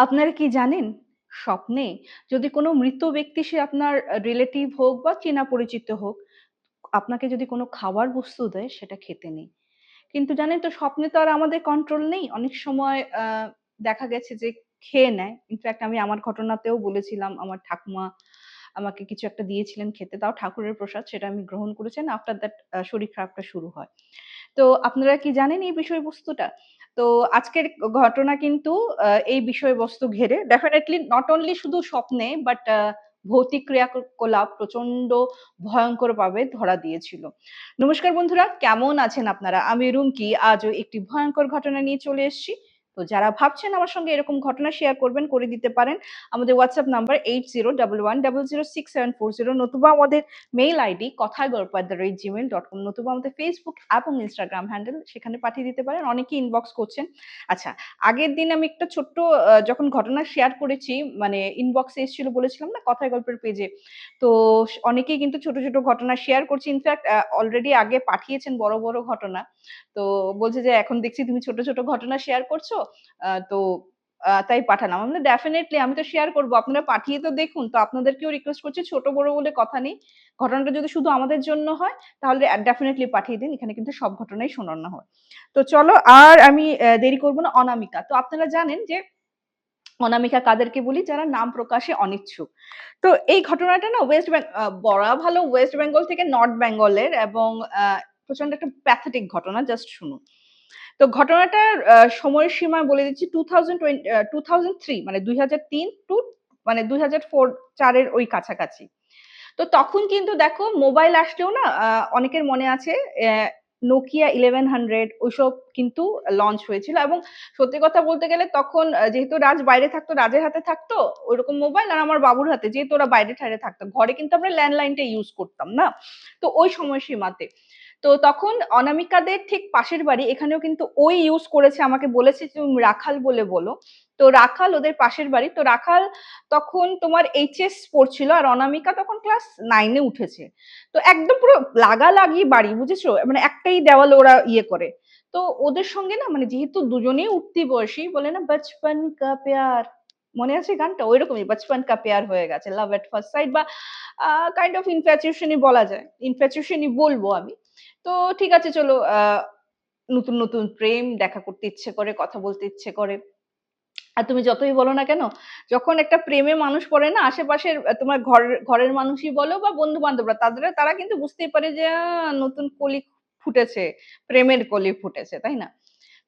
আপনারা কি জানেন? স্বপ্নে যদি কোনো মৃত ব্যক্তি সে আপনার রিলেটিভ হোক বা চেনা পরিচিত হোক, আপনাকে যদি কোনো খাবার বস্তু দেয় সেটা খেতে নেই। কিন্তু জানেন তো স্বপ্নে তো আর আমাদের কন্ট্রোল নেই। অনেক সময় দেখা গেছে যে খেয়ে নেয়। ইনফেক্ট আমি আমার ঘটনাতেও বলেছিলাম আমার ঠাকুমা আমাকে কিছু একটা দিয়েছিলেন খেতে। তাও ঠাকুরের প্রসাদ সেটা আমি গ্রহণ করেছেন আফটার দ্যাট শরীর খারাপটা শুরু হয়। তো আপনারা কি জানেন এই বিষয়বস্তুটা? তো আজকের ঘটনা কিন্তু এই বিষয়বস্তু ঘেরে ডেফিনেটলি নট অনলি শুধু স্বপ্নে বাট ভৌতিক ক্রিয়াকলাপ প্রচণ্ড ভয়ঙ্কর ভাবে ধরা দিয়েছিল। নমস্কার বন্ধুরা, কেমন আছেন আপনারা? আমি রুমকি আজও একটি ভয়ঙ্কর ঘটনা নিয়ে চলে এসেছি। তো যারা ভাবছেন আমার সঙ্গে এরকম ঘটনা শেয়ার করবেন করে দিতে পারেন। আমাদের WhatsApp নাম্বার 8011006740 নতুবা আমাদের মেইল আইডি কথায় গল্প @gmail.com নতুবা আমাদের Facebook এবং ইনস্টাগ্রাম হ্যান্ডেল সেখানে পাঠিয়ে দিতে পারেন। অনেকেই ইনবক্স করছেন। আচ্ছা, আগের দিন আমি একটা ছোট্ট যখন ঘটনা শেয়ার করেছি মানে ইনবক্সে এসেছিল বলেছিলাম না কথায় গল্পের পেজে। তো অনেকেই কিন্তু ছোট, ছোট ঘটনা শেয়ার করছে। ইনফেক্ট আ অলরেডি আগে পাঠিয়েছেন বড়, বড় ঘটনা। তো বলছে যে, "এখন দেখছি তুমি ছোট, ছোট ঘটনা শেয়ার করছ। তো তাই পাঠালাম।" আমি ডেফিনেটলি আমি তো শেয়ার করব আপনারা পাঠিয়ে তো দেখুন। তো আপনাদেরকেও রিকোয়েস্ট করছি, ছোট বড় বলে কথা নেই। ঘটনাটা যদি শুধু আমাদের জন্য হয়, তাহলে ডেফিনেটলি পাঠিয়ে দিন। এখানে কিন্তু সব ঘটনাই শোনানো হয়।" তো চলো, আর আমি দেরি করব না। অনামিকা। তো আপনারা জানেন যে, অনামিকা কাদেরকে বলি? যারা নাম প্রকাশে অনিচ্ছুক। তো এই ঘটনাটা না ওয়েস্ট বেং আ ভালো ওয়েস্ট বেঙ্গল থেকে নর্থ বেঙ্গলের এবং প্রচণ্ড একটা প্যাথেটিক ঘটনা। জাস্ট শুনুন। তো ঘটনাটার সময়সীমা বলে দিচ্ছি 2020 আ 2003 মানে ২০০৩ টু মানে ২০০৪ এর ওই কাছাকাছি। তো তখন কিন্তু দেখো মোবাইল আসলেও না অনেকের মনে আছে নোকিয়া ইলেভেন হান্ড্রেড ওইসব কিন্তু লঞ্চ হয়েছিল এবং সত্যি কথা বলতে গেলে তখন যেহেতু রাজ বাইরে থাকতো, রাজের হাতে থাকতো ওইরকম মোবাইল আর আমার বাবুর হাতে যেহেতু ওরা বাইরে-টাইরে থাকতো। ঘরে কিন্তু আমরা ল্যান্ডলাইনটা ইউজ করতাম না? তো ওই সময়সীমাতে। তো তখন অনামিকাদের ঠিক পাশের বাড়ি, এখানেও কিন্তু ওই ইউজ করেছে, আমাকে বলেছে তুমি রাখাল বলে বলো। তো রাখাল ওদের পাশের বাড়ি। তো রাখাল তখন তোমার এইচএস পড়ছিল আর অনামিকা তখন ক্লাস নাইনে উঠেছে। তো একদম পুরো লাগালাগি বাড়ি, বুঝেছ? মানে একটাই দেওয়াল ওরা ইয়ে করে। তো ওদের সঙ্গে না মানে যেহেতু দুজনেই উঠতি বয়সী বলে না, বচপন কা প্যার মনে আছে গানটা? ঐরকমই বচপন কা প্যার হয়ে গেছে। লাভ এট ফার্স্ট সাইট বা কাইন্ড অফ ইনফ্যাচুয়েশনই বলা যায়। ইনফ্যাচুয়েশন ই বলব আমি। তো ঠিক আছে চলো নতুন, নতুন প্রেম দেখা করতে ইচ্ছে করে, কথা বলতে ইচ্ছে করে। আর তুমি যতই বলো না কেন, যখন একটা প্রেমে মানুষ পড়ে না আশেপাশের তোমার ঘর ঘরের মানুষই বলো বা বন্ধু-বান্ধবরা তাদের তারা কিন্তু বুঝতেই পারে যে নতুন কলি ফুটেছে, প্রেমের কলি ফুটেছে, তাই না?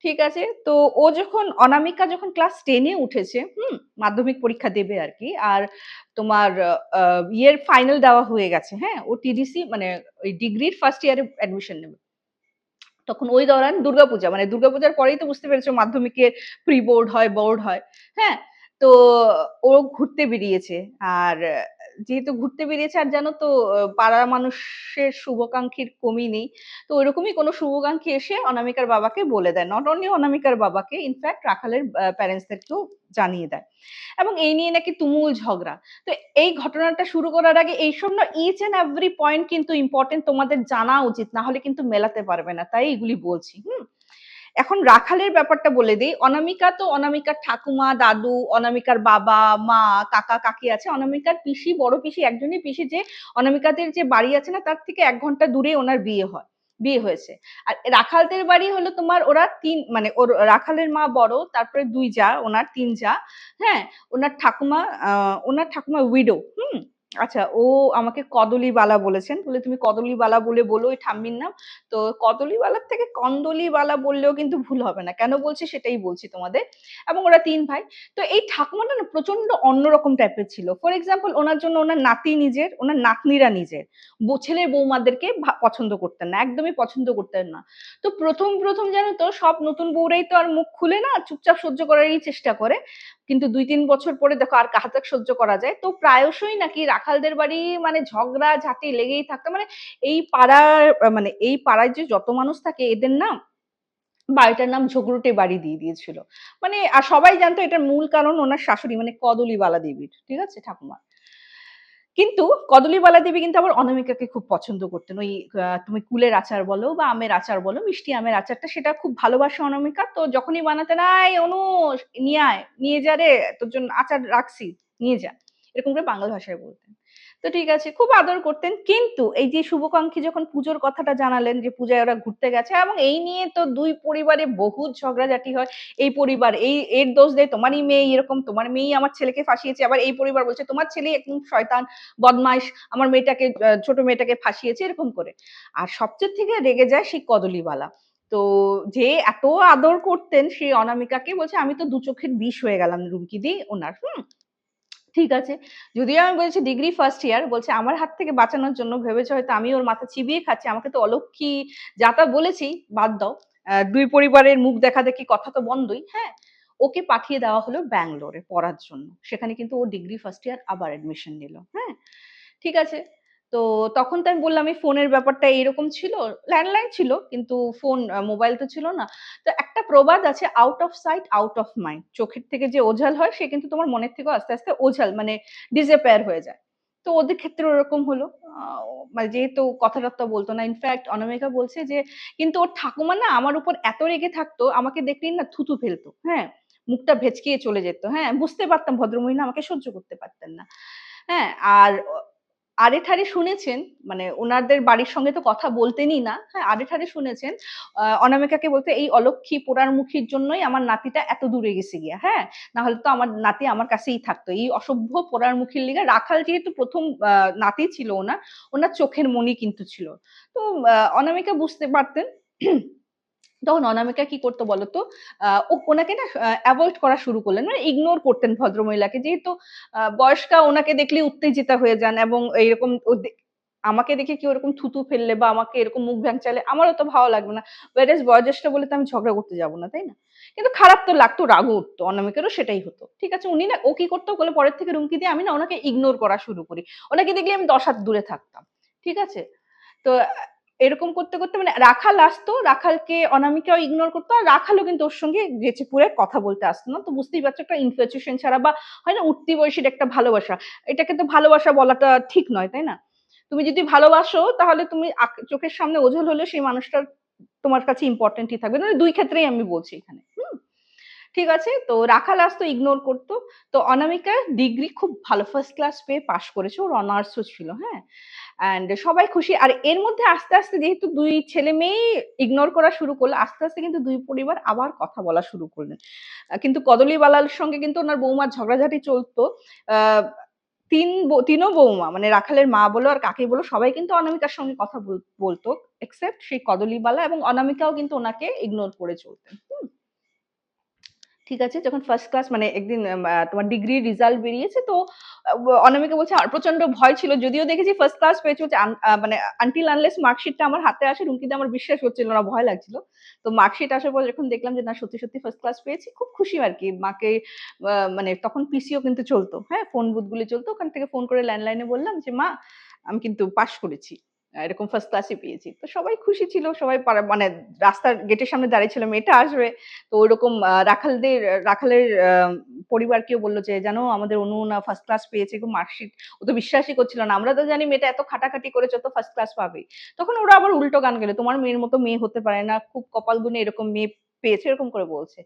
ঠিক আছে। তো ও যখন অনামিকা যখন ক্লাস টেনে উঠেছে, হুম? মাধ্যমিক পরীক্ষা দেবে আর কি আর তোমার ইয়ের ফাইনাল দেওয়া হয়ে গেছে, হ্যাঁ? ও টিডিসি মানে ওই ডিগ্রির ফার্স্ট ইয়ারে অ্যাডমিশন নেবে। তখন ওই দৌরান দুর্গাপূজা মানে দুর্গাপূজার পরেই তো বুঝতে পেরেছ মাধ্যমিকের প্রি বোর্ড হয়, বোর্ড হয়। হ্যাঁ? তো ও ঘুরতে বেরিয়েছে। আর যেহেতু ঘুরতে বেরিয়েছে, আর জানো তো পাড়ার মানুষের শুভাকাঙ্ক্ষীর কমই নেই। তো ঐরকমই কোনো শুভাকাঙ্ক্ষী এসে অনামিকার বাবাকে বলে দেয়। নট অনলি অনামিকার বাবাকে ইনফ্যাক্ট রাখালের প্যারেন্টসদেরকেও জানিয়ে দেয়। এবং এই নিয়ে নাকি তুমুল ঝগড়া। তো এই ঘটনাটা শুরু করার আগে এইসব না ইচ অ্যান্ড এভরি পয়েন্ট কিন্তু ইম্পর্টেন্ট তোমাদের জানা উচিত। না হলে কিন্তু মেলাতে পারবে না। তাই এগুলি বলছি। হুম? এখন রাখালের ব্যাপারটা বলে দিই অনামিকা তো অনামিকার ঠাকুমা, দাদু, অনামিকার বাবা, মা, কাকা, কাকি আছে। অনামিকার পিসি, বড় পিসি একজনই পিসি যে অনামিকাদের যে বাড়ি আছে না তার থেকে এক ঘণ্টা দূরে ওনার বিয়ে হয়। বিয়ে হয়েছে। আর রাখালদের বাড়ি হলো তোমার ওরা তিন মানে ওর রাখালের মা বড়, তারপরে দুই জা, ওনার তিন জা। হ্যাঁ? ওনার ঠাকুমা ওনার ঠাকুমা উইডো, হুম? আচ্ছা ও আমাকে কদলীবালা বলেছেন। বলে তুমি কদলীবালা বলে বলো ওই ঠাম্মির নাম। তো কদলীবালার থেকে কন্দলীবালা বললেও কিন্তু ভুল হবে না। কেন বলছি সেটাই বলছি তোমাদের। এবং ওরা তিন ভাই। তো এই ঠাকুমাটা না প্রচণ্ড অন্যরকম টাইপের ছিল। ফর এক্সাম্পল ওনার জন্য ওনার নাতি নিজের, ওনার নাতনিরা নিজের। ছেলে বৌমাদেরকে পছন্দ করতেন না। একদমই পছন্দ করতেন না। তো ১ম, ১ম জানো তো সব নতুন বউরাই তো আর মুখ খুলে না চুপচাপ সহ্য করারই চেষ্টা করে। কিন্তু ২-৩ বছর পরে দেখো আর কাহাতে সহ্য করা যায়। তো প্রায়শই নাকি রাখালদের বাড়ি মানে ঝগড়া-ঝাঁটি লেগেই থাকতো। মানে এই পাড়ার মানে এই পাড়ায় যে যত মানুষ থাকে, এদের না বাড়িটার নাম ঝগড়ুটে বাড়ি দিয়ে দিয়েছিল। মানে আর সবাই জানতো এটার মূল কারণ ওনার শাশুড়ি মানে কদলীবালা দেবীর। ঠিক আছে? ঠাকুমার। কিন্তু কদলীবালা দেবী কিন্তু আবার অনামিকাকে খুব পছন্দ করতেন ওই তুমি কুলের আচার বলো বা আমের আচার বলো, মিষ্টি আমের আচারটা সেটা খুব ভালোবাসে অনামিকা তো যখনই বানাতেন, আয় অনু নিয়ে আয়, নিয়ে যা রে, তোর জন্য আচার রাখছি, নিয়ে যা এরকম করে বাংলা ভাষায় বলতেন। তো ঠিক আছে, খুব আদর করতেন। কিন্তু এই যে শুভকাঙ্ক্ষী যখন পুজোর কথাটা জানালেন যে পূজায় ওরা ঘুরতে গেছে, এবং এই নিয়ে তো দুই পরিবারে বহু ঝগড়াঝাটি হয়। এই পরিবার, এই এর দোষ দেয় তোমারই মেয়ে, এরকম তোমার মেয়েই আমার ছেলেকে ফাঁসিয়েছে, আবার এই পরিবার বলছে, তোমার ছেলে একদম শয়তান, বদমাইশ, আমার মেয়েটাকে ছোট মেয়েটাকে ফাঁসিয়েছে, এরকম করে। আর সবচেয়ে থেকে রেগে যায় সেই কদলীবালা তো যে এত আদর করতেন সেই অনামিকাকে, বলছে, আমি তো দু চোখের বিষ হয়ে গেলাম, রুমকি দি, ওনার, হুম? ঠিক আছে। যদিও আমি বলছি ডিগ্রি ফার্স্ট ইয়ার বলছে আমার হাত থেকে বাঁচানোর জন্য ভেবেছে হয়তো আমি ওর মাথা চিবিয়ে খাচ্ছি, আমাকে তো অলক্ষী যাতা বলেছি, বাদ দাও। দুই পরিবারের মুখ দেখা দেখি কথা তো বন্ধই হ্যাঁ? ওকে পাঠিয়ে দেওয়া হলো ব্যাঙ্গলোরে পড়ার জন্য। সেখানে কিন্তু ও ডিগ্রি ফার্স্ট ইয়ার আবার অ্যাডমিশন নিল হ্যাঁ? ঠিক আছে। তো তখন তো আমি বললাম, এই ফোনের ব্যাপারটা এরকম ছিল? ল্যান্ডলাইন ছিল, কিন্তু ফোন মোবাইল তো ছিল না। তো একটা প্রবাদ আছে out of sight out of mind চোখের থেকে যে ওঝাল হয়, সে কিন্তু তোমার মনের থেকেও আস্তে আস্তে ওঝাল মানে ডিসঅ্যাপিয়ার হয়ে যায়। তো ওদের ক্ষেত্রে ওরকম হলো। মানে যেহেতু কথাবার্তা বলতো না ইনফ্যাক্ট অনামিকা বলছে যে, কিন্তু ওর ঠাকুমা না আমার উপর এত রেগে থাকতো, আমাকে দেখলেই না থুতু ফেলতো। হ্যাঁ মুখটা ভেচকিয়ে চলে যেত। হ্যাঁ বুঝতে পারতাম ভদ্রমহিলা আমাকে সহ্য করতে পারতেন না। হ্যাঁ আর আড়ে ঠাড়ে শুনেছেন মানে ওনাদের বাড়ির সঙ্গে তো কথা বলতেনই না হ্যাঁ আরে ঠাড়ে শুনেছেন অনামিকাকে বলতে এই অলক্ষী পোড়ারমুখীর জন্যই আমার নাতিটা এত দূরে গেছে গিয়া হ্যাঁ না হলে তো আমার নাতি আমার কাছেই থাকতো। এই অসভ্য পোড়ারমুখীর লিগে রাখাল যেহেতু প্রথম নাতি ছিল ওনার ওনার চোখের মনি কিন্তু ছিল। তো অনামিকা বুঝতে পারতেন তখন অনামিকা কি করতো বলতো? ওনাকে না অ্যাভয়েড করা শুরু করলেন। মানে ইগনোর করতেন ভদ্রমহিলাকে। যেহেতু বয়স্কা ওনাকে দেখলে উত্তেজিতা হয়ে যান এবং এইরকম আমাকে দেখে কি ওরকম থুতু ফেললে বা আমাকে এরকম মুখ ভ্যাংচালে আমারও তো ভালো লাগবে না। ওয়ারেস বয়োজ্যেষ্ঠ বলে তো আমি ঝগড়া করতে যাব না, তাই না? কিন্তু খারাপ তো লাগতো, রাগও উঠতো। অনামিকেরও সেটাই হতো। ঠিক আছে, উনি না, ও কি করতো? বলে পরের থেকে রুমকি দিয়ে আমি না ওনাকে ইগনোর করা শুরু করি। ওনাকে দেখলে আমি দশ হাত দূরে থাকতাম। ঠিক আছে? তো এরকম করতে করতে মানে রাখাল আসতো, রাখালকে অনামিকাও ইগনোর করতো, আর রাখালও কিন্তু ওর সঙ্গে গেছে পুরে কথা বলতে আসতো না। তো বুঝতেই পারছ একটা ইনফ্যাচুয়েশন ছাড়া বা হয় না উঠতি বয়সীর একটা ভালোবাসা। এটাকে তো ভালোবাসা বলাটা ঠিক নয়, তাই না? তুমি যদি ভালোবাসো, তাহলে তুমি চোখের সামনে ওঝল হলে সেই মানুষটা তোমার কাছে ইম্পর্টেন্টই থাকবে। মানে দুই ক্ষেত্রেই আমি বলছি এখানে ঠিক আছে? তো রাখাল আসতো ইগনোর করতো। তো অনামিকা ডিগ্রি খুব ভালো ফার্স্ট ক্লাস পেয়ে পাশ করেছে। ওর অনার্সও ছিল হ্যাঁ? অ্যান্ড সবাই খুশি। আর এর মধ্যে আস্তে আস্তে যেহেতু দুই ছেলে মেয়ে ইগনোর করা শুরু করল, আস্তে আস্তে কিন্তু দুই পরিবার আবার কথা বলা শুরু করলেন। কিন্তু কদলীবালার সঙ্গে কিন্তু ওনার বৌমার ঝগড়াঝাটি চলতো। তিন তিনও বৌমা মানে রাখালের মা বলো আর কাকি বলো, সবাই কিন্তু অনামিকার সঙ্গে কথা বল- বলতো এক্সেপ্ট সেই কদলীবালা এবং অনামিকাও কিন্তু ওনাকে ইগনোর করে চলতেন। ঠিক আছে? যখন ফার্স্ট ক্লাস মানে একদিন তোমার ডিগ্রি রেজাল্ট বেরিয়েছে, তো অনামিকা বলছে, আর প্রচণ্ড ভয় ছিল। যদিও দেখেছি ফার্স্ট ক্লাস পেয়েছে আন- মানে আনটিল আনলেস মার্কশিটটা আমার হাতে আসে রুমকিতে আমার বিশ্বাস হচ্ছিল না, ভয় লাগছিল। তো মার্কশিট আসার পর যখন দেখলাম যে, না, সত্যি সত্যি ফার্স্ট ক্লাস পেয়েছি। খুব খুশি আর কি, মাকে মানে তখন পিসিও কিন্তু চলতো হ্যাঁ? ফোন বুথগুলি চলতো, ওখান থেকে ফোন করে ল্যান্ডলাইনে বললাম যে, মা, আমি কিন্তু পাশ করেছি। এরকম ফার্স্ট ক্লাসে পেয়েছি। তো সবাই খুশি ছিল, সবাই মানে রাস্তার গেটের সামনে দাঁড়িয়ে ছিল, মেয়েটা আসবে। তো ওইরকম রাখালদের, রাখালের পরিবারকেও বলল যে, জানো, আমাদের অনু না ফার্স্ট ক্লাস পেয়েছে খুব মার্কশিট। ও তো বিশ্বাসই করছিল না। আমরা তো জানি মেয়েটা এত খাটাখাটি করেছে তো ফার্স্ট ক্লাস পাবে তখন ওরা আবার উল্টো গান গেলে, তোমার মেয়ের মতো মেয়ে হতে পারে না, খুব কপাল গুনে এরকম মেয়ে পেয়েছে এরকম করে বলছে।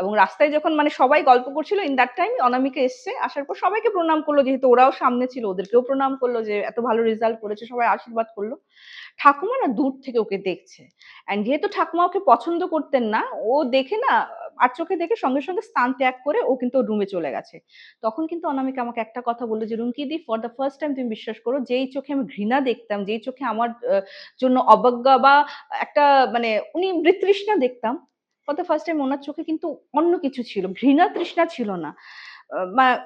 এবং রাস্তায় যখন মানে সবাই গল্প করছিল ইন দ্যাট টাইম অনামিকা এসছে, আসার পর সবাইকে প্রণাম করল, যেহেতু ওরাও সামনে ছিল, ওদেরকেও প্রণাম করল যে এত ভালো রেজাল্ট করেছে, সবাই আশীর্বাদ করল। ঠাকুমা না দূর থেকে ওকে দেখছে। অ্যান্ড যেহেতু ঠাকুমা ওকে পছন্দ করতেন না, ও দেখে না, আর চোখে দেখে সঙ্গে সঙ্গে স্থান ত্যাগ করে ও কিন্তু রুমে চলে গেছে। তখন কিন্তু অনামিকা আমাকে একটা কথা বলল যে, রুমকি দি ফর দ্য ফার্স্ট টাইম তুমি বিশ্বাস করো, যেই চোখে আমি ঘৃণা দেখতাম, যেই চোখে আমার জন্য অবজ্ঞা বা একটা মানে উনি বৃতৃষ্ণা দেখতাম ফর দ্য ফার্স্ট টাইম ওনার চোখে কিন্তু অন্য কিছু ছিল, ঘৃণা তৃষ্ণা ছিল না।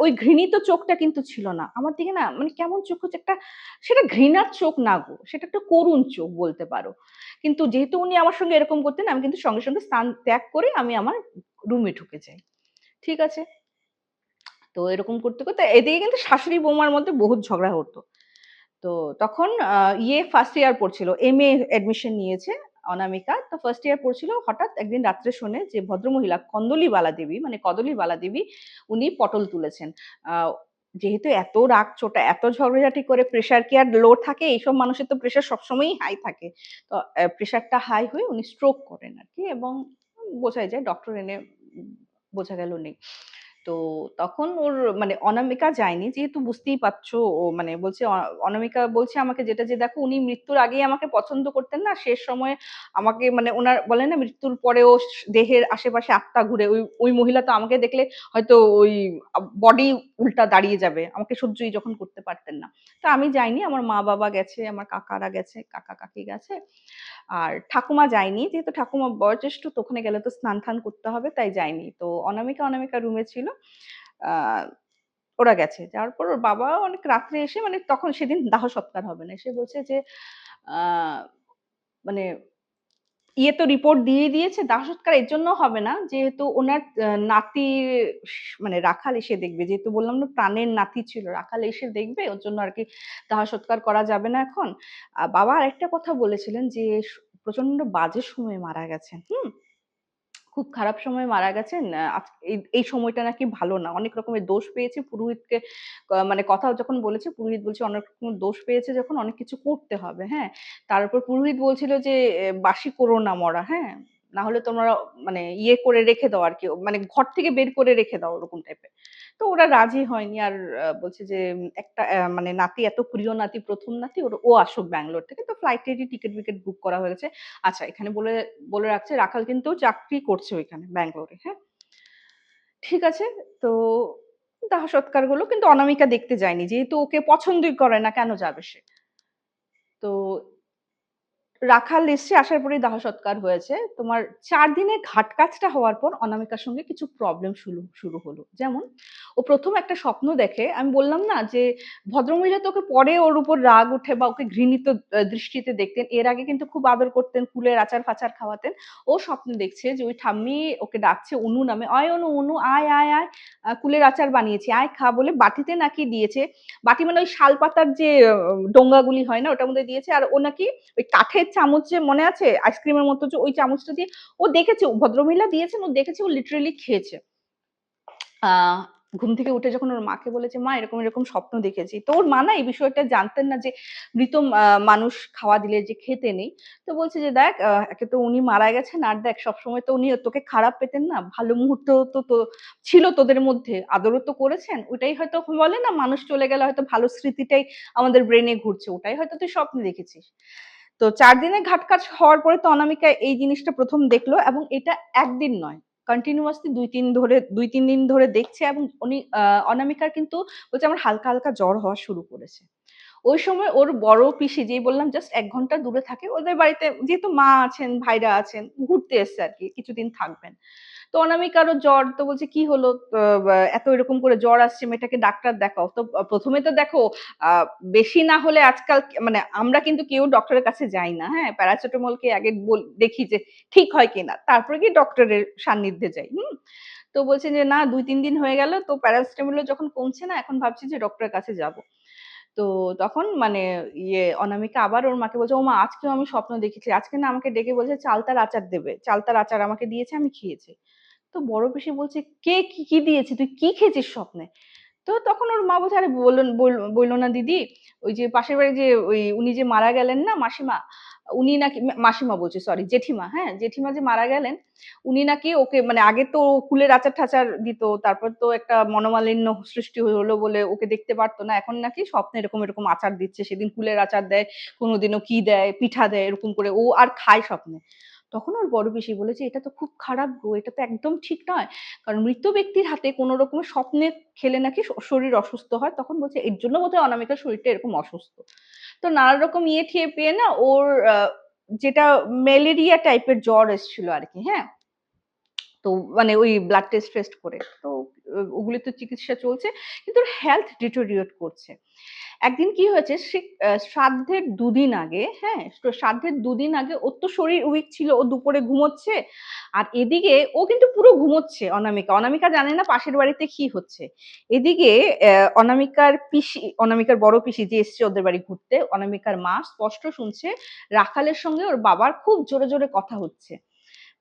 ওই ঘৃণিত চোখটা কিন্তু ছিল না। আমার দিকে না মানে কেমন চোখ হচ্ছে একটা, সেটা ঘৃণার চোখ না গো, সেটা একটা করুণ চোখ বলতে পারো। কিন্তু যেহেতু উনি আমার সঙ্গে এরকম করতেন, আমি কিন্তু সঙ্গে সঙ্গে স্থান ত্যাগ করে আমি আমার রুমে ঢুকে যাই। ঠিক আছে? তো এরকম করতে করতে এদিকে কিন্তু শাশুড়ি বৌমার মধ্যে বহুত ঝগড়া হতো। তো তখন ইয়ে ফার্স্ট ইয়ার পড়ছিল এম এ এডমিশন নিয়েছে। অনামিকা তো ফার্স্ট ইয়ার পড়ছিল হঠাৎ একদিন রাত্রে শোনে যে ভদ্রমহিলা কন্দলি বালা দেবী মানে কদলি বালা দেবী উনি পটল তুলেছেন যেহেতু এত রাগ চোটা, এত ঝগড়াঝাটি করে প্রেশার কি আর লো থাকে? এইসব মানুষের তো প্রেশার সবসময়ই হাই থাকে। তো প্রেশারটা হাই হয়ে উনি স্ট্রোক করেন আর কি এবং বোঝাই যায় ডক্টর এনে বোঝা গেল নেই। তো তখন ওর মানে অনামিকা যায়নি যেহেতু বুঝতেই পারছ ও মানে বলছে অনামিকা বলছে আমাকে যেটা যে, "দেখো উনি মৃত্যুর আগেই আমাকে পছন্দ করতেন না। শেষ সময়ে আমাকে মানে ওনার বলে না মৃত্যুর পরেও দেহের আশেপাশে আত্মা ঘুরে। ওই ওই মহিলা তো আমাকে দেখলে হয়তো ওই বডি উল্টা দাঁড়িয়ে যাবে। আমাকে সহ্যই যখন করতে পারতেন না।" তো আমি যাইনি। আমার মা-বাবা গেছে, আমার কাকারা গেছে, কাকা-কাকি গেছে। আর ঠাকুমা যায়নি। যেহেতু ঠাকুমা বয়োজ্যেষ্ঠ তো ওখানে গেলে তো স্নান থান করতে হবে তাই যায়নি। তো অনামিকা, অনামিকা রুমে ছিল। ওরা গেছে। যাওয়ার পর ওর বাবা অনেক রাত্রে এসে মানে তখন সেদিন দাহ সৎকার হবে না। এসে বলছে যে মানে ইয়ে তো রিপোর্ট দিয়ে দিয়েছে, দাসৎকার এর জন্য হবে না যেহেতু ওনার নাতি মানে রাখাল এসে দেখবে। যেহেতু বললাম না প্রাণের নাতি ছিল। রাখাল এসে দেখবে ওর জন্য আর কি সৎকার করা যাবে না এখন। বাবা আরেকটা কথা বলেছিলেন যে প্রচণ্ড বাজে সময়ে মারা গেছেন। হুম? খুব খারাপ সময়ে মারা গেছেন। এই সময়টা নাকি ভালো না। অনেক রকমের দোষ পেয়েছে পুরোহিতকে মানে কথা যখন বলেছে পুরোহিত বলছে অনেক রকমের দোষ পেয়েছে যখন অনেক কিছু করতে হবে, হ্যাঁ? তারপর পুরোহিত বলছিল যে বাসি করো না মরা, হ্যাঁ? না হলে তোমরা মানে ইয়ে করে রেখে দাও আরকি। মানে ঘর থেকে বের করে রেখে দাও ওরকম টাইপের। তো ওরা রাজি হয়নি আর বলছে যে একটা মানে নাতি এত প্রিয় নাতি প্রথম নাতি ওর ও আসুক ব্যাঙ্গালোর থেকে। তো ফ্লাইটেরই টিকেট-বিকেট বুক করা হয়ে গেছে। আচ্ছা এখানে বলে বলে রাখছে রাখাল কিন্তু চাকরি করছে ওইখানে ব্যাঙ্গালোরে, হ্যাঁ? ঠিক আছে। তো দাহ সৎকার হলো কিন্তু অনামিকা দেখতে যায়নি। যেহেতু ওকে পছন্দই করে না কেন যাবে সে? তো রাখাল এসছে, আসার পরেই দাহ সৎকার হয়েছে। তোমার চার দিনে ঘাট কাজটা হওয়ার পর অনামিকার সঙ্গে কিছু প্রবলেম শুরু শুরু হলো। যেমন ও প্রথম একটা স্বপ্ন দেখে, আমি বললাম না যে ভদ্রমহিলা তো ওকে পরে ওর উপর রাগ উঠে বা ওকে ঘৃণিত দৃষ্টিতে দেখতেন। এর আগে কিন্তু খুব আদর করতেন, কুলের আচার-ফাচার খাওয়াতেন। ও স্বপ্নে দেখছে যে ওই ঠাম্মি ওকে ডাকছে অনু নামে, "অয় অনু, অনু আয়, আয়, আয় কুলের আচার বানিয়েছি, আয় খা" বলে বাটিতে নাকি দিয়েছে। বাটি মানে ওই শালপাতার যে ডোঙ্গাগুলি হয় না? ওটার মধ্যে দিয়েছে। আর ও নাকি ওই কাঠের চামচ যে মনে আছে? আইসক্রিমের মতো যে ওই চামচটা দিয়ে ও দেখেছে ভদ্রমহিলা দিয়েছেন, ও দেখেছে ও লিটারেলি খেয়েছে। আ ঘুম থেকে উঠে যখন ওর মাকে বলেছে, "মা এরকম, এরকম স্বপ্ন দেখেছি।" তো ওর মা না এই বিষয়টা জানতেন না যে মৃত মানুষ খাওয়া দিলে যে খেতে নেই। তো বলছে যে, "দেখ একে তো উনি মারা গেছেন আর দেখ সবসময় তো উনি তোকে খারাপ পেতেন না। ভালো মুহূর্ত তো তো ছিল তোদের মধ্যে। আদরও তো করেছেন। ওইটাই হয়তো বলে না মানুষ চলে গেলে হয়তো ভালো স্মৃতিটাই আমাদের ব্রেনে ঘুরছে। ওটাই হয়তো তুই স্বপ্নে দেখেছিস।" তো ৪ দিনের ঘাট কাজ হওয়ার পরে তো অনামিকা এই জিনিসটা প্রথম দেখল এবং এটা একদিন নয়। কন্টিনিউয়াসলি ২-৩ ধরে ২-৩ দিন ধরে দেখছে এবং উনি অনামিকার কিন্তু বলছে আমার হালকা, হালকা জ্বর হওয়া শুরু করেছে। ওই সময় ওর বড় পিসি যেই বললাম জাস্ট এক ঘণ্টা দূরে থাকে। ওদের বাড়িতে যেহেতু মা আছেন, ভাইরা আছেন, ঘুরতে এসছে আর কি কিছুদিন থাকবেন। তো অনামিকারও জ্বর। তো বলছে, "কি হলো? এত এরকম করে জ্বর আসছে, মেয়েটাকে ডাক্তার দেখাও।" তো প্রথমে তো দেখো বেশি না হলে আজকাল মানে আমরা কিন্তু কেউ ডক্টরের কাছে যাই না। হ্যাঁ? প্যারাসিটামলকে আগে দেখি যে ঠিক হয় কিনা। তারপরে কি ডক্টরের সান্নিধ্যে যাই। হুম? তো বলছে যে, "না ২-৩ দিন হয়ে গেল। তো প্যারাসিটামল যখন কমছে না, এখন ভাবছি যে ডক্টরের কাছে যাব।" তো তখন মানে ইয়ে অনামিকা আবার ওর মাকে বলছে, ও মা আজকেও আমি স্বপ্ন দেখেছি। আজকে না আমাকে ডেকে বলছে চালতার আচার দেবে। চালতার আচার আমাকে দিয়েছে, আমি খেয়েছি।" তো বড় পিসি বলছে, "কে কি, কি দিয়েছে? তুই কি খেয়েছিস স্বপ্নে?" তো তখন ওর মা বলছে, "আরে বলল না দিদি, ওই যে পাশের বাড়ি যে ওই উনি যে মারা গেলেন না মাসিমা, উনি নাকি" মাসিমা বলছি সরি জেঠিমা, হ্যাঁ? জেঠিমা যে মারা গেলেন, উনি নাকি ওকে মানে আগে তো কুলের আচার ঠাচার দিত। তারপর তো একটা মনোমালিন্য সৃষ্টি হলো বলে ওকে দেখতে পারতো না। এখন নাকি স্বপ্নে এরকম, এরকম আচার দিচ্ছে। সেদিন কুলের আচার দেয়, কোনোদিনও কি দেয়, পিঠা দেয় এরকম করে ও আর খায় স্বপ্নে। তখন ওর বড় পিসি বলেছে, "এটা তো খুব খারাপ গো, এটা তো একদম ঠিক নয়।" কারণ মৃত ব্যক্তির হাতে কোনো রকমের স্বপ্নে খেলে নাকি শরীর অসুস্থ হয়। তখন বলছে এর জন্য বোধহয় অনামিকার শরীরটা এরকম অসুস্থ। তো নানা রকম ইয়ে ঠিয়ে পেয়ে না ওর যেটা ম্যালেরিয়া টাইপের জ্বর এসেছিল আর কি হ্যাঁ? তো মানে ওই ব্লাড টেস্ট ফেস্ট করে। তো ও ওগুলি তো চিকিৎসা চলছে। কিন্তু হেলথ ডিটেরিওরেট করছে। একদিন কি হয়েছে সে শ্রাদ্ধের দুদিন আগে, হ্যাঁ? শ্রাদ্ধের দুদিন আগে ওর তো শরীর উইক ছিল। ও দুপুরে ঘুমোচ্ছে। আর এদিকে ও কিন্তু পুরো ঘুমোচ্ছে অনামিকা। অনামিকা জানে না পাশের বাড়িতে কি হচ্ছে। এদিকে অনামিকার পিসি, অনামিকার বড় পিসি যে এসছে ওদের বাড়ি ঘুরতে, অনামিকার মা স্পষ্ট শুনছে রাখালের সঙ্গে ওর বাবার খুব জোরে, জোরে কথা হচ্ছে।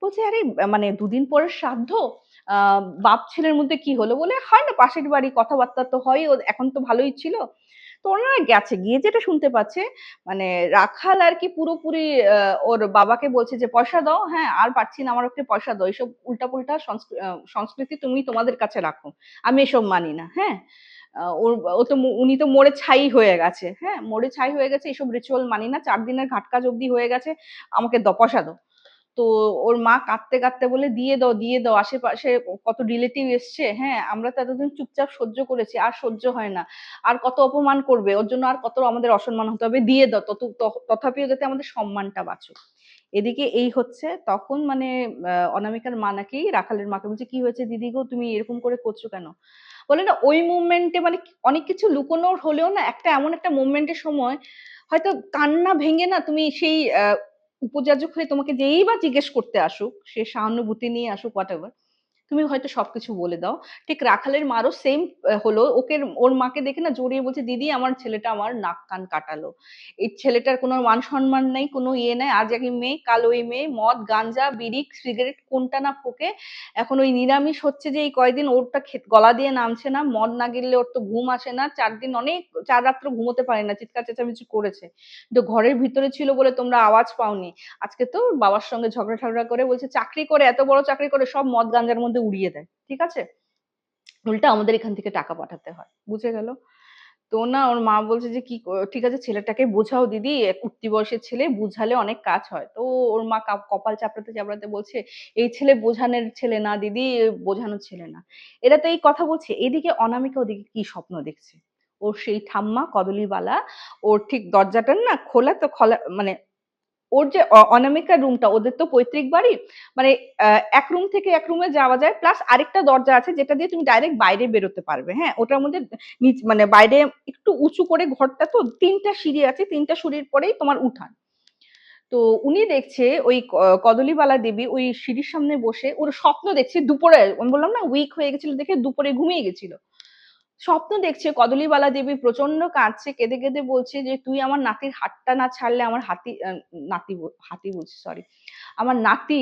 বলছে আরে মানে দুদিন পরে শ্রাদ্ধ বাপ ছেলের মধ্যে কি হলো বলে হয় না, পাশের বাড়ি কথাবার্তা তো হয় এখন তো ভালোই ছিল। তো ওনারা গেছে, গিয়ে যেটা শুনতে পাচ্ছে মানে রাখাল আর কি পুরোপুরি ওর বাবাকে বলছে যে, পয়সা দাও হ্যাঁ আর পাচ্ছি না, আমার ওকে পয়সা দাও এইসব উল্টাপুল্টা সংস্কৃতি তুমি তোমাদের কাছে রাখো, আমি এসব মানি না। হ্যাঁ ও তো উনি তো মোড়ে ছাই হয়ে গেছে হ্যাঁ মোড়ে ছাই হয়ে গেছে, এসব রিচুয়াল মানি না, চার দিনের ঘাট কাজ অব্দি হয়ে গেছে, আমাকে দ পয়সা দাও। তো ওর মা কাঁদতে কাঁদতে বলে, দিয়ে দাও দিয়ে দাও, আশেপাশে কত রিলেটিভ এসছে হ্যাঁ আমরা তো এতদিন চুপচাপ সহ্য করেছি, আর সহ্য হয় না। আর কত অপমান করবে, ওর জন্য আর কত আমাদের অসম্মান হতে হবে, দিয়ে দাও, তত তথাপিও যাতে আমাদের সম্মানটা বাঁচুক। এদিকে এই হচ্ছে, তখন মানে অনামিকার মা নাকি রাখালের মাকে বলছে, কি হয়েছে দিদি গো, তুমি এরকম করে করছ কেন? বলে না, ওই মুভমেন্টে মানে অনেক কিছু লুকোনোর হলেও না, একটা এমন একটা মুভমেন্টের সময় হয়তো কান্না ভেঙে না, তুমি সেই উপযাজক হয়ে তোমাকে যেই বা জিজ্ঞেস করতে আসুক সে সহানুভূতি নিয়ে আসুক হোয়াট তুমি হয়তো সবকিছু বলে দাও। ঠিক রাখালের মারও সেম হলো। ওকে, ওর মাকে দেখে না জড়িয়ে বলছে, দিদি, আমার ছেলেটা আমার নাক কান কাটালো। এই ছেলেটার কোনো মান সম্মান নেই, কোনো ইয়ে নেই। আজ এক মেয়ে, কাল ওই মেয়ে, মদ, গাঞ্জা, বিড়ি, সিগারেট, কোনটা না ফোকে এখন ওই নিরামিষ হচ্ছে যে এই কয়দিন ওরটা গলা দিয়ে নামছে না। মদ না গেলে ওর তো ঘুম আসে না। চার দিন অনেক, চার রাত্র ঘুমোতে পারে না। চিৎকার, চেঁচামেচি করেছে। তো ঘরের ভিতরে ছিল বলে তোমরা আওয়াজ পাওনি। আজকে তো বাবার সঙ্গে ঝগড়া ঝগড়া করে বলছে, চাকরি করে, এত বড় চাকরি করে, সব মদ, গাঞ্জার মধ্যে মধ্যে উড়িয়ে দেয়, ঠিক আছে? উল্টা আমাদের এখান থেকে টাকা পাঠাতে হয়, বুঝে গেল? তো না, ওর মা বলছে যে, কি ঠিক আছে, ছেলেটাকে বোঝাও দিদি উঠতি বয়সের ছেলে, বুঝালে অনেক কাজ হয়। তো ওর মা কপাল চাপড়াতে চাপড়াতে বলছে, এই ছেলে বোঝানোর ছেলে না দিদি বোঝানোর ছেলে না। এরা তো এই কথা বলছে, এদিকে অনামিকা ওদিকে কি স্বপ্ন দেখছে? ওর সেই ঠাম্মা, কদলিবালা, ওর ঠিক দরজাটার না খোলা, তো খোলা মানে ওর যে অনামিকার রুমটা ওদের তো পৈতৃক বাড়ি মানে এক রুম থেকে এক রুমে যাওয়া যায় প্লাস আরেকটা দরজা আছে যেটা দিয়ে তুমি ডাইরেক্ট বাইরে বেরোতে পারবে হ্যাঁ? ওটার মধ্যে মানে বাইরে একটু উঁচু করে ঘরটা তো, তিনটা সিঁড়ি আছে, তিনটা সিঁড়ির পরেই তোমার উঠান। তো উনি দেখছে ওই কদলীবালা দেবী ওই সিঁড়ির সামনে বসে, ওর স্বপ্ন দেখছে দুপুরে, আমি বললাম না উইক হয়ে গেছিল দেখে দুপুরে ঘুমিয়ে গেছিল। স্বপ্ন দেখছে, কদলীবালা দেবী প্রচণ্ড কাঁদছে, কেঁদে কেঁদে বলছে যে, তুই আমার নাতির হাতটা না ছাড়লে আমার হাতি নাতি হাতি বলছি সরি আমার নাতি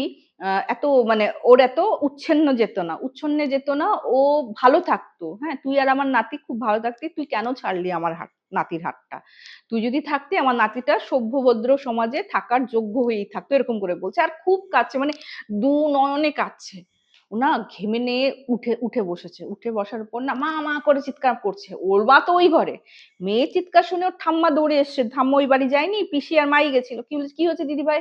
এত মানে ওর এত উচ্ছন্ন যেত না, উচ্ছন্নে যেত না, ও ভালো থাকতো হ্যাঁ তুই আর আমার নাতি খুব ভালো থাকতি, তুই কেন ছাড়লি আমার হাত, নাতির হাতটা? তুই যদি থাকতি, আমার নাতিটা সভ্যভদ্র সমাজে থাকার যোগ্য হয়েই থাকতো, এরকম করে বলছে, আর খুব কাছে মানে দু নয়নে কাঁদছে। না ঘেমে নিয়ে উঠে উঠে বসেছে। উঠে বসার পর না মা মা করে চিৎকার করছে। ওর মা তো ওই ঘরে। মেয়ে চিৎকার শুনে ওর ঠাম্মা দৌড়ে এসছে। ঠাম্মা ওই বাড়ি যায়নি, পিসি আর মাই গেছিল। কি কি হচ্ছে দিদি ভাই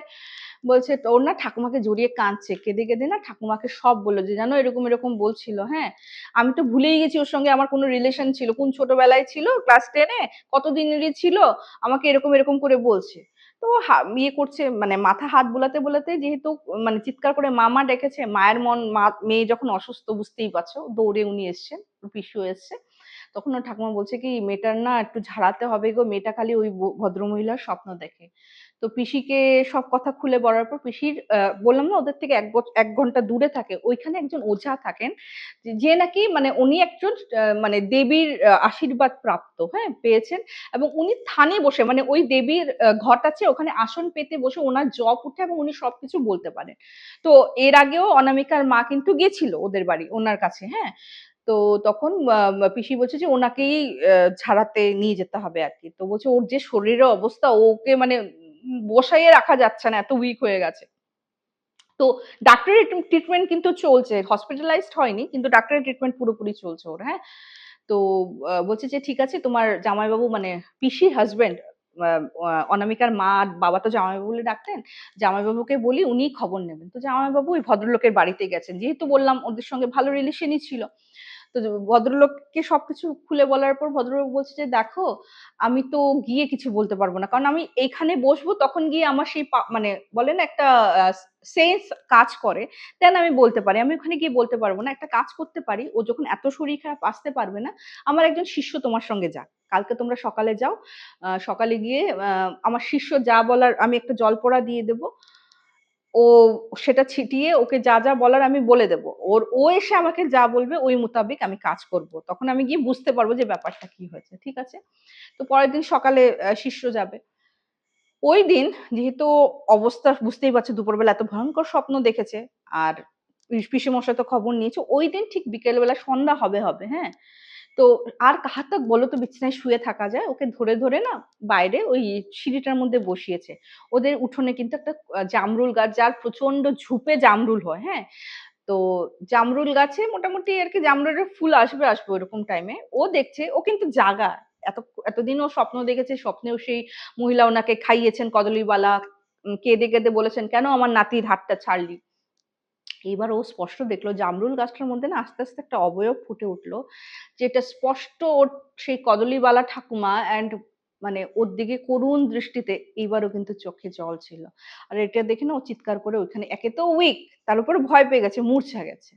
বলছে ওর না ঠাকুমাকে জড়িয়ে কাঁদছে। কেঁদে কেঁদে না ঠাকুমাকে সব বলল যে, জানো এরকম এরকম বলছিল হ্যাঁ? আমি তো ভুলেই গেছি ওর সঙ্গে। আমার কোনো রিলেশন ছিল। কোন ছোটবেলায় ছিল? ক্লাস টেনে কতদিনেরই ছিল? আমাকে এরকম এরকম করে বলছে। তো ইয়ে করছে মানে মাথা হাত বোলাতে বোলাতে যেহেতু মানে চিৎকার করে মামা ডেকেছে, মায়ের মন, মা, মেয়ে যখন অসুস্থ বুঝতেই পারছ, দৌড়ে উনি এসছেন পিসু এসছে, তখন ঠাকুমা বলছে কি, মেয়েটার না একটু ঝাড়াতে হবে গো, মেয়েটা খালি ওই ভদ্রমহিলার স্বপ্ন দেখে। তো পিসিকে সব কথা খুলে বলার পর পিসির বললাম না ওদের থেকে এক ঘণ্টা দূরে থাকে। ওইখানে একজন ওঝা থাকেন, যে নাকি মানে উনি একজন মানে দেবীর আশীর্বাদ প্রাপ্ত হ্যাঁ পেয়েছেন। এবং উনি থানে বসে মানে ওই দেবীর ঘট আছে, ওখানে আসন পেতে বসে ওনার জপ উঠে এবং উনি সবকিছু বলতে পারেন। তো এর আগেও অনামিকার মা কিন্তু গেছিল ওদের বাড়ি, ওনার কাছে হ্যাঁ। তো তখন পিসি বলছে যে, ওনাকেই ঝাড়াতে নিয়ে যেতে হবে আর কি। তো বলছে, ওর যে শরীরের অবস্থা, ওকে মানে বসাইয়ে রাখা যাচ্ছে না, এত উইক হয়ে গেছে। তো ডাক্তারের ট্রিটমেন্ট কিন্তু চলছে হসপিটালাইজড হয়নি, কিন্তু ডাক্তারের ট্রিটমেন্ট পুরোপুরি চলছে ওর হ্যাঁ? তো বলছে যে ঠিক আছে, তোমার জামাইবাবু মানে পিসি হাজবেন্ড অনামিকার মা, বাবা তো জামাইবাবু বলে ডাকতেন, জামাইবাবুকে বলি উনি খবর নেবেন। তো জামাইবাবু ওই ভদ্রলোকের বাড়িতে গেছেন, যেহেতু বললাম ওদের সঙ্গে ভালো রিলেশনই ছিল। তো ভদ্রলোককে সবকিছু খুলে বলার পর ভদ্রলোক বলছে যে, দেখো, আমি তো গিয়ে কিছু বলতে পারব না। কারণ আমি এখানে বসবো, তখন গিয়ে আমার সেই মানে বলেন একটা সেন্স কাজ করে। দেন আমি বলতে পারি। আমি ওখানে গিয়ে বলতে পারব না। একটা কাজ করতে পারি। ও যখন এত শরীর খারাপ আসতে পারবে না, আমার একজন শিষ্য তোমার সঙ্গে যাক। কালকে তোমরা সকালে যাও। সকালে গিয়ে আমার শিষ্য যা বলার, আমি একটা জল পড়া দিয়ে দেবো। ও সেটা ছিটিয়ে ওকে যা যা বলার আমি বলে দেব ওর ও এসে আমাকে যা বলবে ওই মোতাবেক আমি কাজ করব তখন আমি গিয়ে বুঝতে পারব যে ব্যাপারটা কি হয়েছে ঠিক আছে তো পরের দিন সকালে শিষ্য যাবে ওই দিন যেহেতু অবস্থা বুঝতেই পারছ দুপুরবেলা এত ভয়ঙ্কর স্বপ্ন দেখেছে আর পিস পিসেমশাই তো খবর নিয়েছে। ওই দিন ঠিক বিকেলবেলা সন্ধ্যা হবে, হবে, হ্যাঁ? তো আর কাহার তাক বলো তো বিছানায় শুয়ে থাকা যায়? ওকে ধরে, ধরে না বাইরে ওই সিঁড়িটার মধ্যে বসিয়েছে। ওদের উঠোনে কিন্তু একটা জামরুল গাছ যার প্রচণ্ড ঝুপে জামরুল হয়, হ্যাঁ? তো জামরুল গাছে মোটামুটি আর কি জামরুলের ফুল আসবে, আসবে ওরকম টাইমে। ও দেখছে ও কিন্তু জাগা। এত এতদিন ও স্বপ্ন দেখেছে, স্বপ্নেও সেই মহিলা ওনাকে খাইয়েছেন। উম কেঁদে, কেঁদে বলেছেন, "কেন আমার নাতির হাতটা ছাড়লি?" এবার ও স্পষ্ট দেখল জামরুল গাছটার মধ্যে না আস্তে, আস্তে একটা অবয়ব ফুটে উঠল। যেটা স্পষ্ট ওর সেই কদলীবালা ঠাকুমা অ্যান্ড মানে ওর দিকে করুণ দৃষ্টিতে এইবারও কিন্তু চোখে জল ছিল। আর এটা দেখে না ও চিৎকার করে ওইখানে একে তো উইক তার উপরে ভয় পেয়ে গেছে, মূর্ছা গেছে।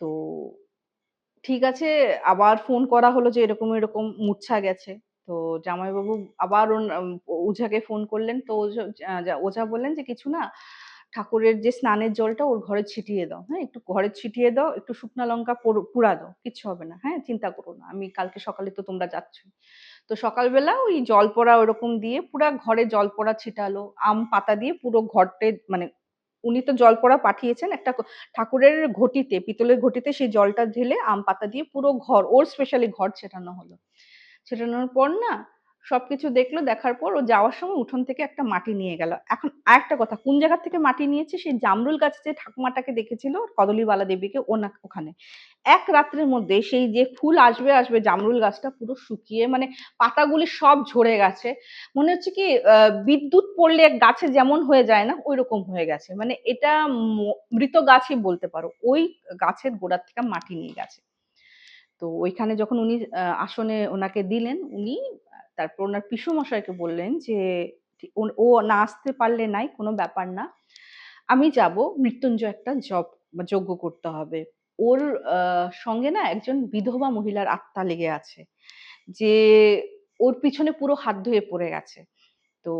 তো ঠিক আছে আবার ফোন করা হলো যে এরকম, এরকম মূর্ছা গেছে। তো জামাইবাবু আবার ওঝাকে ফোন করলেন। তো ওঝা বললেন যে, "কিছু না ঠাকুরের যে স্নানের জলটা ওর ঘরে ছিটিয়ে দাও। হ্যাঁ? একটু ঘরে ছিটিয়ে দাও, একটু শুকনা লঙ্কা পুড়া দাও। কিচ্ছু হবে না। হ্যাঁ? চিন্তা করো না। আমি কালকে সকালে তো তোমরা যাচ্ছই।" তো সকালবেলা ওই জল পোড়া ওরকম দিয়ে পুরা ঘরে জল পোড়া ছিটালো। আম পাতা দিয়ে পুরো ঘরটে মানে উনি তো জল পোড়া পাঠিয়েছেন একটা ঠাকুরের ঘটিতে, পিতলের ঘটিতে সেই জলটা ঢেলে আম পাতা দিয়ে পুরো ঘর, ওর স্পেশালি ঘর ছেটানো হলো। ছেটানোর পর না সবকিছু দেখল, দেখার পর ও যাওয়ার সময় উঠোন থেকে একটা মাটি নিয়ে গেল। এখন আরেকটা কথা, কোন জায়গা থেকে মাটি নিয়েছে? সেই জামরুল গাছে যে ঠাকুমাটাকে দেখেছিল কদলীবালা দেবীকে ওনা ওখানে। এক রাত্রের মধ্যে সেই যে ফুল আসবে, আসবে জামরুল গাছটা পুরো শুকিয়ে মানে পাতাগুলি সব ঝরে গেছে। মনে হচ্ছে কি বিদ্যুৎ পড়লে গাছে যেমন হয়ে যায় না? ওই রকম হয়ে গেছে। মানে এটা মৃত গাছই বলতে পারো। ওই গাছের গোড়ার থেকে মাটি নিয়ে গেছে। তো ওইখানে যখন উনি আসনে ওনাকে দিলেন, উনি তারপর উনার পিসুমশাইকে বললেন যে, ও না আসতে পারলে নাই, কোনো ব্যাপার না। আমি যাব মৃত্যুঞ্জয় একটা জব যজ্ঞ করতে হবে। ওর সঙ্গে না একজন বিধবা মহিলার আত্মা লেগে আছে। যে ওর পিছনে পুরো হাত ধুয়ে পড়ে গেছে। তো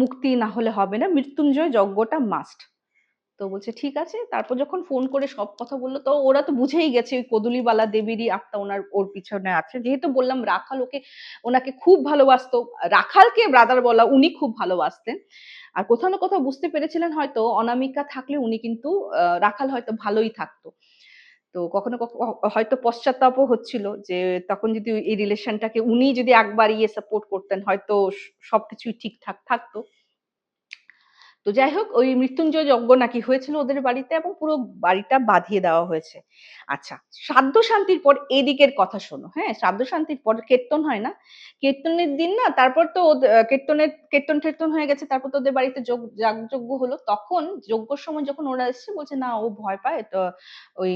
মুক্তি না হলে হবে না। মৃত্যুঞ্জয় যজ্ঞটা মাস্ট। তো বলছে ঠিক আছে। তারপর যখন ফোন করে সব কথা বলল তো ওরা তো বুঝেই গেছে ওই কদলীবালা দেবীরই আত্মা ওনার ওর পিছনে আছে। যেহেতু বললাম রাখাল ওকে ওনাকে খুব ভালোবাসতো। রাখালকে ব্রাদার বলা উনি খুব ভালোবাসতেন। আর কোথাও না কোথাও বুঝতে পেরেছিলেন হয়তো অনামিকা থাকলে উনি কিন্তু রাখাল হয়তো ভালোই থাকতো। তো কখনো, কখনো হয়তো পশ্চাত্তাপও হচ্ছিল যে তখন যদি এই রিলেশনটাকে উনি যদি একবার ইয়ে সাপোর্ট করতেন হয়তো সবকিছুই ঠিকঠাক থাকতো। তো যাই হোক ওই মৃত্যুঞ্জয় যজ্ঞ নাকি হয়েছিল ওদের বাড়িতে এবং পুরো বাড়িটা বাঁধিয়ে দেওয়া হয়েছে। আচ্ছা শ্রাদ্ধ শান্তির পর এদিকের কথা শোনো, হ্যাঁ? শ্রাদ্ধ শান্তির পর কীর্তন হয় না? কীর্তনের দিন না তারপর তো কীর্তনের কীর্তন-টির্তন হয়ে গেছে তারপর তো ওদের বাড়িতে যোগ যাগযজ্ঞ হলো। তখন যজ্ঞর সময় যখন ওরা এসছে বলছে, "না ও ভয় পায় তো ওই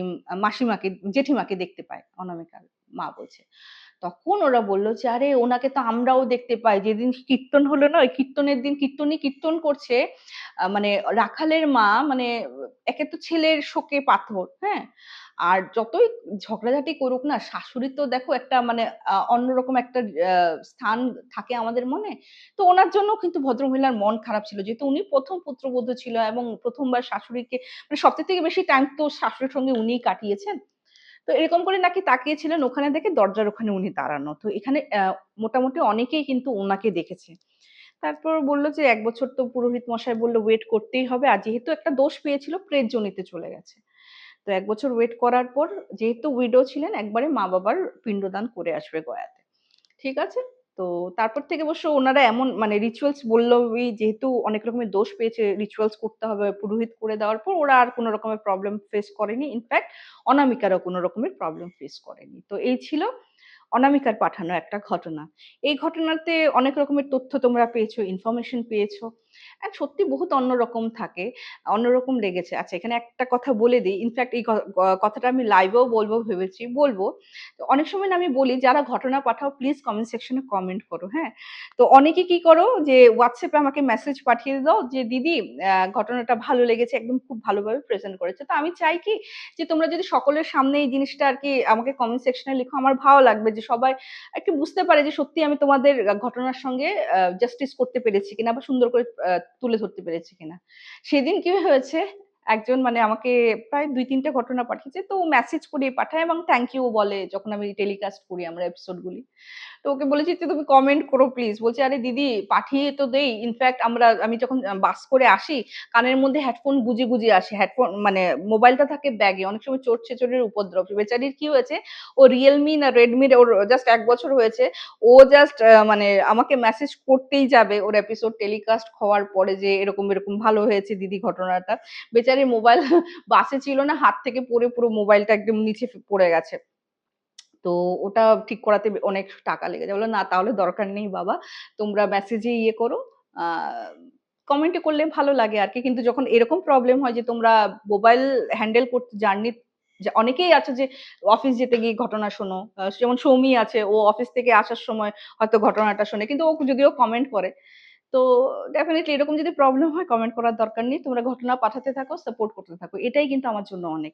মাসিমাকে জেঠিমাকে দেখতে পায়।" অনামিকার মা বলছে। তখন ওরা বলল যে, "আরে ওনাকে তো আমরাও দেখতে পাই। যেদিন কীর্তন হলো না, ওই কীর্তনের দিন কীর্তনই কীর্তন করছে। মানে রাখালের মা মানে একে তো ছেলের শোকে পাথর, হ্যাঁ? আর যতই ঝগড়াঝাটি করুক না, শাশুড়ির তো দেখো একটা মানে অন্যরকম একটা স্থান থাকে আমাদের মনে। তো ওনার জন্য কিন্তু ভদ্রমহিলার মন খারাপ ছিল। যেহেতু উনি প্রথম পুত্রবধূ ছিল এবং প্রথমবার শাশুড়িকে মানে সবচাইতে বেশি টাইম তো শাশুড়ির সঙ্গে উনিই কাটিয়েছেন। তো এরকম করে নাকি তাকিয়েছিলেন ওখানে দেখে দরজার ওখানে উনি দাঁড়ানো। তো এখানে মোটামুটি অনেকেই কিন্তু ওনাকে দেখেছে। তারপর বলল যে, এক বছর তো পুরোহিত মশাই বলল ওয়েট করতেই হবে। আর যেহেতু একটা দোষ পেয়েছিল প্রেতজনিতে চলে গেছে। তো এক বছর ওয়েট করার পর, যেহেতু উইডো ছিলেন, একবারে মা-বাবার পিণ্ডদান করে আসবে গয়াতে। ঠিক আছে? তো তারপর থেকে অবশ্য ওনারা এমন মানে রিচুয়ালস বলল যেহেতু অনেক রকমের দোষ পেয়েছে রিচুয়ালস করতে হবে পুরোহিত করে দেওয়ার পর ওরা আর কোনো রকমের প্রবলেম ফেস করেনি। ইনফ্যাক্ট অনামিকারও কোনো রকমের প্রবলেম ফেস করেনি। তো এই ছিল অনামিকার পাঠানো একটা ঘটনা। এই ঘটনাতে অনেক রকমের তথ্য তোমরা পেয়েছ, ইনফরমেশন পেয়েছ। অ্যান্ড সত্যি বহুত অন্যরকম থাকে। অন্যরকম লেগেছে। আচ্ছা এখানে একটা কথা বলে দিই ইনফ্যাক্ট এই কথাটা আমি লাইভেও বলব ভেবেছি, বলব। অনেক সময় আমি বলি যারা ঘটনা পাঠাও প্লিজ কমেন্ট সেকশনে কমেন্ট করো, হ্যাঁ? তো অনেকে কি করো যে হোয়াটসঅ্যাপে আমাকে মেসেজ পাঠিয়ে দাও যে দিদি ঘটনাটা ভালো লেগেছে একদম খুব ভালোভাবে প্রেজেন্ট করেছে। তো আমি চাই কি যে তোমরা যদি সকলের সামনে এই জিনিসটা আর কি আমাকে কমেন্ট সেকশনে লিখো আমার ভালো লাগবে যে সবাই একটু বুঝতে পারে যে সত্যি আমি তোমাদের ঘটনার সঙ্গে জাস্টিস করতে পেরেছি কিনা বা সুন্দর করে তুলে ধরতে পেরেছি কিনা। সেদিন কি হয়েছে, একজন মানে আমাকে প্রায় দুই তিনটা ঘটনা পাঠিয়েছে। তো ও মেসেজ করে পাঠায় এবং থ্যাংক ইউ বলে যখন আমি টেলিকাস্ট করি আমরা এপিসোড গুলি। তো ওকে বলেছি তুমি কমেন্ট করো প্লিজ বলছে, আরে দিদি, পাঠিয়ে তো দেই। ইনফ্যাক্ট আমরা, আমি যখন বাস করে আসি, কানের মধ্যে হেডফোন গুজে গুজে আসে। হেডফোন মানে মোবাইলটা থাকে ব্যাগে অনেক সময় চোর ছেচরের উপদ্রব। বেচারির কি হয়েছে, ও রিয়েলমি না রেডমির ওর জাস্ট এক বছর হয়েছে। ও জাস্ট মানে আমাকে মেসেজ করতেই যাবে ওর এপিসোড টেলিকাস্ট হওয়ার পরে যে, এরকম এরকম ভালো হয়েছে দিদি ঘটনাটা। বেচারির মোবাইল বাসে ছিল না, হাত থেকে পড়ে পুরো মোবাইলটা একদম নিচে পড়ে গেছে। তো ওটা ঠিক করাতে অনেক টাকা লেগে যায়। বলল, না, তাহলে দরকার নেই বাবা। তোমরা মেসেজে ইয়ে করো। কমেন্টে করলে ভালো লাগে আর কি কিন্তু যখন এরকম প্রবলেম হয় যে, তোমরা মোবাইল হ্যান্ডেল করতে জার্নি অনেকেই আছে যে, অফিস যেতে গিয়ে ঘটনা শোনো। যেমন সৌমি আছে, ও অফিস থেকে আসার সময় হয়তো ঘটনাটা শোনে। কিন্তু ও যদিও কমেন্ট করে তো ডেফিনেটলি এরকম যদি প্রবলেম হয় কমেন্ট করার দরকার নেই। তোমরা ঘটনা পাঠাতে থাকো সাপোর্ট করতে থাকো। এটাই কিন্তু আমার জন্য অনেক।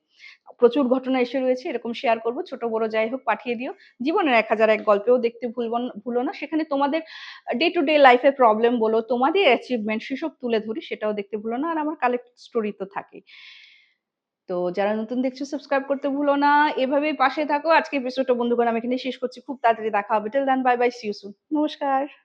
প্রচুর ঘটনা এসে রয়েছে, এরকম শেয়ার করব। ছোট, বড় যাই হোক, পাঠিয়ে দিও। জীবনের এক হাজার এক গল্পেও দেখতে ভুলব ভুলো না। সেখানে তোমাদের ডে টু ডে লাইফে প্রবলেম বলো, তোমাদের অ্যাচিভমেন্ট সেসব তুলে ধরি, সেটাও দেখতে ভুলো না। আর আমার কালেক্ট স্টোরি তো থাকে। তো যারা নতুন দেখছ সাবস্ক্রাইব করতে ভুলো না। এভাবেই পাশে থাকো। আজকে এপিসোডটা বন্ধুগণ, আমি এখানে শেষ করছি। খুব তাড়াতাড়ি দেখা হবে। Till then bye bye see you soon নমস্কার।